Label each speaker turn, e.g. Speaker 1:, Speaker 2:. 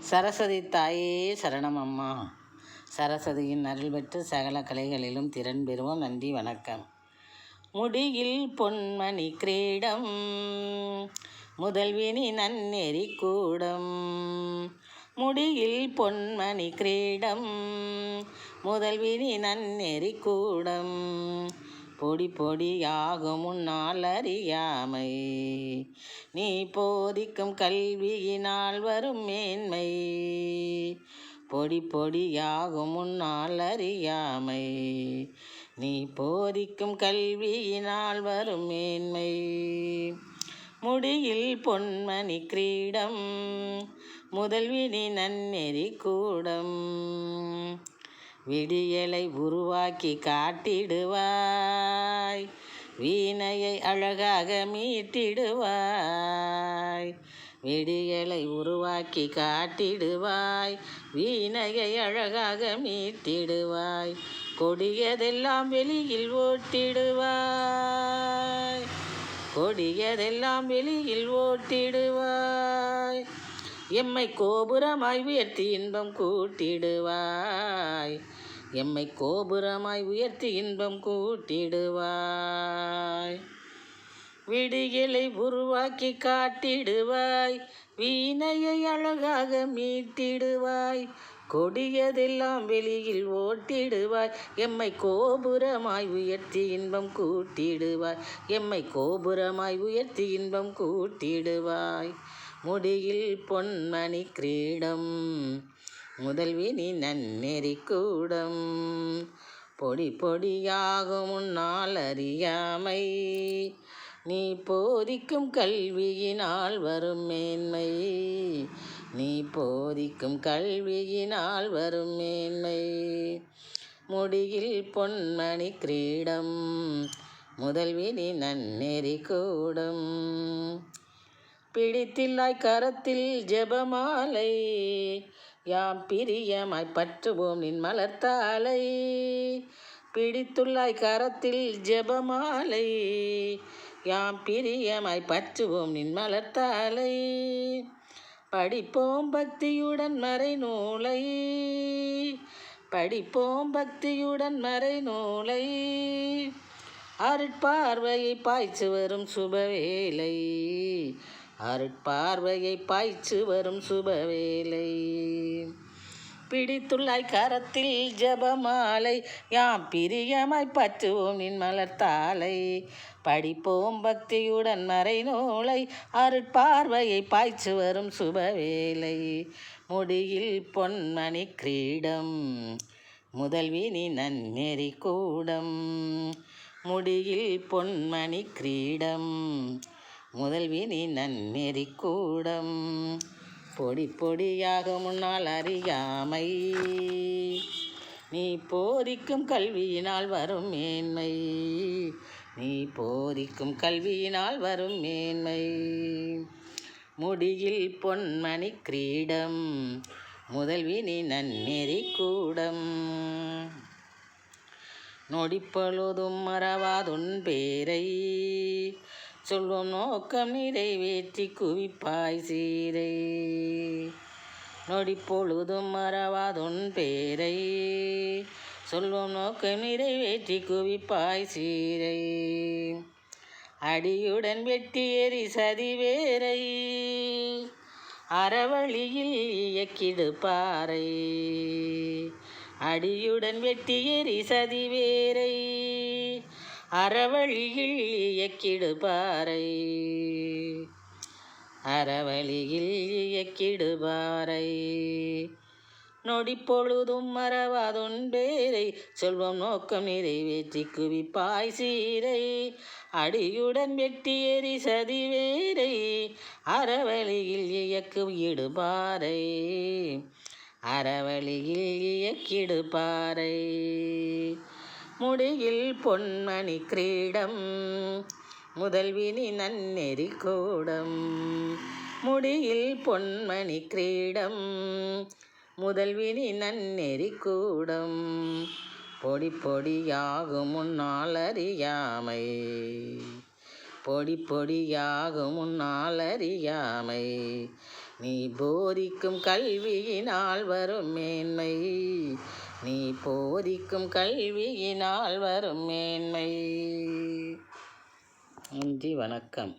Speaker 1: சரஸ்வதி தாயே சரணம் அம்மா சரஸ்வதியின் அருள் பெற்று சகல கலைகளிலும் திறன் பெறுவோம். நன்றி வணக்கம். முடியில் பொன்மணி கிரீடம் முதல்வினி நன்னெறி கூடம். முடியில் பொன்மணி கிரீடம் முதல்வினி நன்னெறி கூடம். பொடி பொடியாகும் உன்னால் அறியாமை. நீ போதிக்கும் கல்வியினால் வரும் மேன்மை. பொடி பொடியாகும் உன்னால் அறியாமை. நீ போதிக்கும் கல்வியினால் வரும் மேன்மை. முடியில் பொன்மணி கிரீடம் முதல்வினி நன்னெறி கூடம். விடியலை உருவாக்கி காட்டிடுவாய். வீணையை அழகாக மீட்டிடுவாய். விடியலை உருவாக்கி காட்டிடுவாய். வீணையை அழகாக மீட்டிடுவாய். கொடியதெல்லாம் வெளியில் ஓட்டிடுவாய். கொடியதெல்லாம் வெளியில் ஓட்டிடுவாய். எம்மை கோபுரமாய் உயர்த்தி இன்பம் கூட்டிடுவாய். எம்மை கோபுரமாய் உயர்த்தி இன்பம் கூட்டிடுவாய். விடியலை உருவாக்கி காட்டிடுவாய். வீணையை அழகாக மீட்டிடுவாய். கொடியதெல்லாம் வெளியில் ஓட்டிடுவாய். எம்மை கோபுரமாய் உயர்த்தி இன்பம் கூட்டிடுவாய். எம்மை கோபுரமாய் உயர்த்தி இன்பம் கூட்டிடுவாய். முடியில் பொன்மணி கிரீடம் முதல்வினி நன்னெறி கூடம். பொடி பொடியாகும் உன்னால் அறியாமை நீ போதிக்கும் கல்வியினால் வரும் மேன்மை. நீ போதிக்கும் கல்வியினால் வரும் மேன்மை. முடியில் பொன்மணி கிரீடம் முதல்வினி நன்னெறி கூடம். பிடித்தில்லாய் கரத்தில் ஜெபமாலை. யாம் பிரியமாய் பற்றுவோம் நின் மலர்த்தாலை பிடித்துள்ளாய் கரத்தில் ஜெபமாலை. யாம் பிரியமாய் பற்றுவோம் நின் மலர்த்தாலை படிப்போம் பக்தியுடன் மறை நூலை. படிப்போம் பக்தியுடன் மறை நூலை. அருட்பார்வையை பாய்ச்சி வரும் சுபவேலை அருட்பார்வையை பாய்ச்சு வரும் சுபவேலை பிடித்துள்ளாய் கரத்தில் ஜபமாலை யாம் பிரியமாய் பற்றுவோம் நின் மலர்த்தாலை படிப்போம் பக்தியுடன் மறை நூலை அருட்பார்வையை பாய்ச்சு வரும் சுபவேலை முடியில் பொன்மணி கிரீடம் முதல்வினி நன்னெறி கூடம். முடியில் பொன்மணி கிரீடம் முதல்வினி நன்னெறி கூடம். பொடி பொடியாக முன்னால் அறியாமை. நீ போதிக்கும் கல்வியினால் வரும் மேன்மை. நீ போதிக்கும் கல்வியினால் வரும் மேன்மை. முடியில் பொன்மணி கிரீடம். முதல்வினி நன்னெறி கூடம். நொடிப்பொழுதும் மறவாதுன் பேரை. சொல்லும் நோக்கம் நிறைவேற்றி குவிப்பாய் சீரை. நொடி பொழுதும் மறவாதுன் பேரை. சொல்லும் நோக்கம் நிறைவேற்றி குவிப்பாய் சீரை. அடியுடன் வெட்டி எறி சதிவேரை அறவழியில் இயக்கிடு பாறை. அடியுடன் வெட்டி எறி சதிவேரை அறவழியில் இயக்கிடுபாரை அறவழியில் இயக்கிடுபாரை நொடிப்பொழுதும் நொடி பொழுதும் நோக்கம் நிறைவேற்றி குவிப்பாய் சீரை அடியுடன் வெட்டி எறி சதிவேரை அறவழியில் இயக்கு இடுபாரை அறவழியில் இயக்கிடுபாரை முடியில் பொன்மணி கிரீடம் முதல்வினி நன்னெறி கூடம். முடியில் பொன்மணி கிரீடம் முதல்வினி நன்னெறி கூடம். பொடி பொடியாகும் முன்னால் அறியாமை. பொடி பொடியாகும் முன்னால் அறியாமை. நீ போதிக்கும் கல்வியினால் வரும் மேன்மை. நீ போதிக்கும் கல்வியினால் வரும் மேன்மை. நன்றி வணக்கம்.